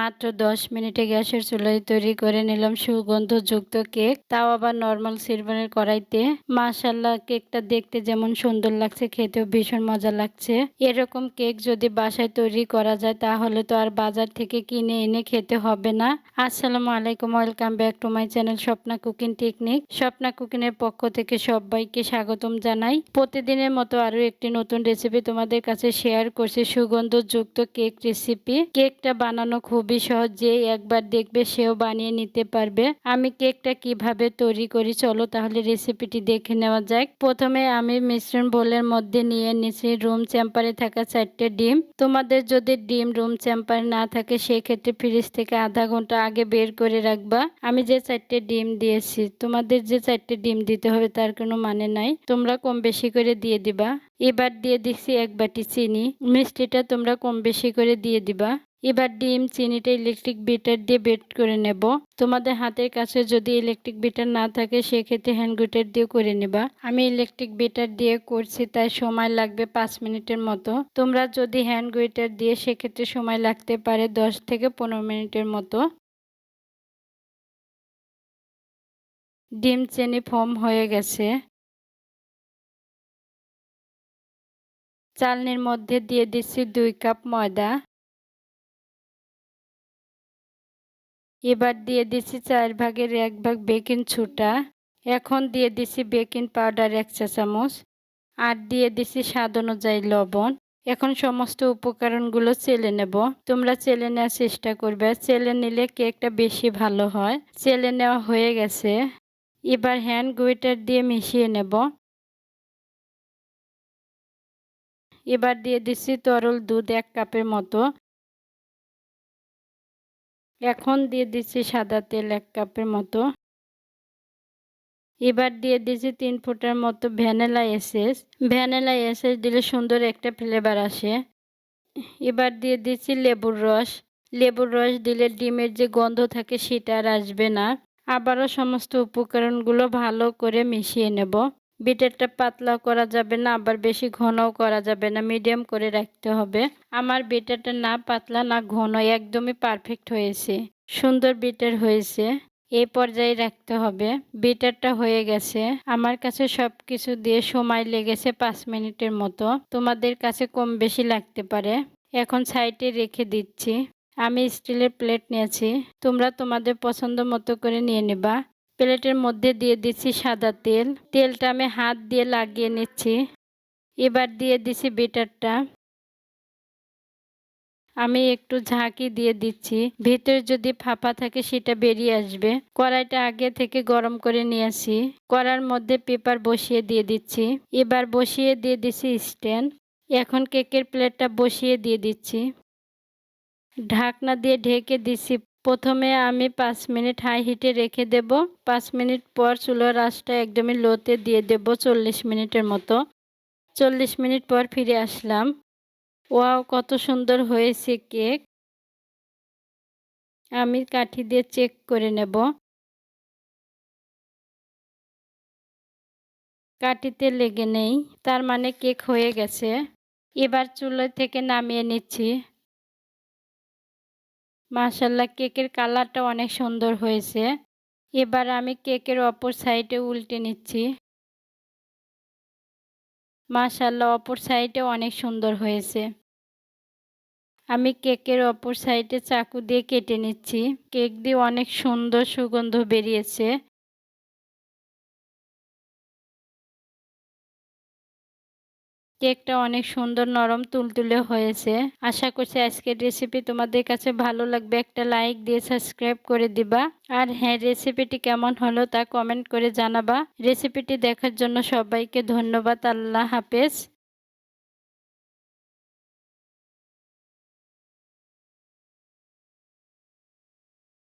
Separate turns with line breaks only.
মাত্র দশ মিনিটে গ্যাসের চুলায় তৈরি করে নিলাম সুগন্ধযুক্ত কেক। তাও আবার নর্মাল সিলভারের কড়াইতে। মাশাল্লাহ কেকটা দেখতে যেমন সুন্দর লাগছে, খেতেও ভীষণ মজা লাগছে। এরকম কেক যদি বাসায় তৈরি করা যায়, তাহলে তো আর বাজার থেকে কিনে এনে খেতে হবে না। আসসালামু আলাইকুম, welcome back to my channel Swapna cooking technique. Swapna কুকিংয়ের পক্ষ থেকে সবাইকে স্বাগতম জানাই। প্রতিদিনের মতো আরও একটি নতুন রেসিপি তোমাদের কাছে শেয়ার করছি, সুগন্ধযুক্ত কেক রেসিপি কেকটা বানানো খুবই সহজ একবার দেখবে, সেও বানিয়ে নিতে পারবে। আমি কেকটা কীভাবে তৈরি করি, চলো তাহলে রেসিপিটি দেখে নেওয়া যাক। প্রথমে আমি মিশ্রণ বোলের মধ্যে নিয়ে নিয়েছি রুম চ্যাম্পারে থাকা চারটে ডিম। তোমাদের যদি ডিম রুম চ্যাম্পারে না থাকে, সেক্ষেত্রে ফ্রিজ থেকে আধা ঘণ্টা আগে বের করে রাখবা। আমি যে চারটে ডিম দিয়েছি, তোমাদের যে চারটে ডিম দিতে হবে, তার কোনো মানে নাই। তোমরা কম বেশি করে দিয়ে দিবা। এবার দিয়ে দিচ্ছি এক বাটি চিনি। মিষ্টিটা তোমরা কম বেশি করে দিয়ে দিবা। এবার ডিম, চিনিটা ইলেকট্রিক বিটার দিয়ে বেট করে নেব। তোমাদের হাতের কাছে যদি ইলেকট্রিক বিটার না থাকে, সেক্ষেত্রে হ্যান্ড গ্রেটার দিয়ে করে নেবা। আমি ইলেকট্রিক বিটার দিয়ে করছি, তাই সময় লাগবে পাঁচ মিনিটের মতো। তোমরা যদি হ্যান্ড গ্রেটার দিয়ে, সেক্ষেত্রে সময় লাগতে পারে দশ থেকে পনেরো মিনিটের মতো। ডিম, চিনি ফর্ম হয়ে গেছে। চালনির মধ্যে দিয়ে দিচ্ছি দুই কাপ ময়দা। এবার দিয়ে দিচ্ছি চার ভাগের এক ভাগ বেকিং ছুটা এখন দিয়ে দিচ্ছি বেকিং পাউডার এক চা চামচ। আর দিয়ে দিচ্ছি স্বাদ অনুযায়ী লবণ। এখন সমস্ত উপকরণগুলো চেলে নেব। তোমরা চেলে নেওয়ার চেষ্টা করবে। চেলে নিলে কেকটা বেশি ভালো হয়। চেলে নেওয়া হয়ে গেছে। এবার হ্যান্ড গুইটার দিয়ে মিশিয়ে নেব। এবার দিয়ে দিচ্ছি তরল দুধ এক কাপের মতো। এখন দিয়ে দিচ্ছি সাদা তেল এক কাপের মতো। এবার দিয়ে দিচ্ছি তিন ফুটের মতো ভ্যানিলা এসেস ভ্যানিলা এসেস দিলে সুন্দর একটা ফ্লেভার আসে। এবার দিয়ে দিচ্ছি লেবুর রস। লেবুর রস দিলে ডিমের যে গন্ধ থাকে সেটা আর আসবে না। আবারও সমস্ত উপকরণগুলো ভালো করে মিশিয়ে নেব। বিটারটা পাতলা করা যাবে না, আবার বেশি ঘনও করা যাবে না, মিডিয়াম করে রাখতে হবে। আমার বিটারটা না পাতলা, না ঘন একদমই পারফেক্ট হয়েছে। সুন্দর বিটার হয়েছে। এই পর্যায়ে রাখতে হবে। বিটারটা হয়ে গেছে। আমার কাছে সব কিছু দিয়ে সময় লেগেছে পাঁচ মিনিটের মতো। তোমাদের কাছে কম বেশি লাগতে পারে। এখন সাইডে রেখে দিচ্ছি। আমি স্টিলের প্লেট নিয়েছি। তোমরা তোমাদের পছন্দ মতো করে নিয়ে নেবা। প্লেটের মধ্যে দিয়ে দিচ্ছি সাদা তেল। তেলটা আমি হাত দিয়ে লাগিয়ে নিচ্ছি। এবার দিয়ে দিচ্ছি বেটারটা। আমি একটু ঝাঁকি দিয়ে দিচ্ছি। ভিতরে যদি ফাঁপা থাকে সেটা বেরিয়ে আসবে। কড়াইটা আগে থেকে গরম করে নিয়ে আসি কড়ার মধ্যে পেপার বসিয়ে দিয়ে দিচ্ছি। এবার বসিয়ে দিয়ে দিচ্ছি স্ট্যান্ড। এখন কেকের প্লেটটা বসিয়ে দিয়ে দিচ্ছি। ঢাকনা দিয়ে ঢেকে দিচ্ছি প্রথমে আমি পাঁচ মিনিট হাই হিটে রেখে দেব। পাঁচ মিনিট পর চুলোর আঁচটা একদমই লোতে দিয়ে দেব চল্লিশ মিনিটের মতো। চল্লিশ মিনিট পর ফিরে আসলাম। ওয়াও, কত সুন্দর হয়েছে কেক। আমি কাঠি দিয়ে চেক করে নেব। কাঠিতে লেগে নেই, তার মানে কেক হয়ে গেছে। এবার চুলো থেকে নামিয়ে নিচ্ছি। মাশাল্লাহ, কেকের কালারটা অনেক সুন্দর হয়েছে। এবার আমি কেকের অপর সাইডে উল্টে নিচ্ছি। মাশাল্লাহ, অপর সাইডে অনেক সুন্দর হয়েছে। আমি কেকের অপর সাইডে চাকু দিয়ে কেটে নিচ্ছি। কেক দিয়ে অনেক সুন্দর সুগন্ধ বেরিয়েছে। কেকটা অনেক সুন্দর নরম তুলতুলে হয়েছে। আশা করছি আজকের রেসিপি তোমাদের কাছে ভালো লাগবে। একটা লাইক দিয়ে সাবস্ক্রাইব করে দিবা। আর হ্যাঁ রেসিপিটি কেমন হলো তা কমেন্ট করে জানাবা। রেসিপিটি দেখার জন্য সবাইকে ধন্যবাদ। আল্লাহ হাফেজ।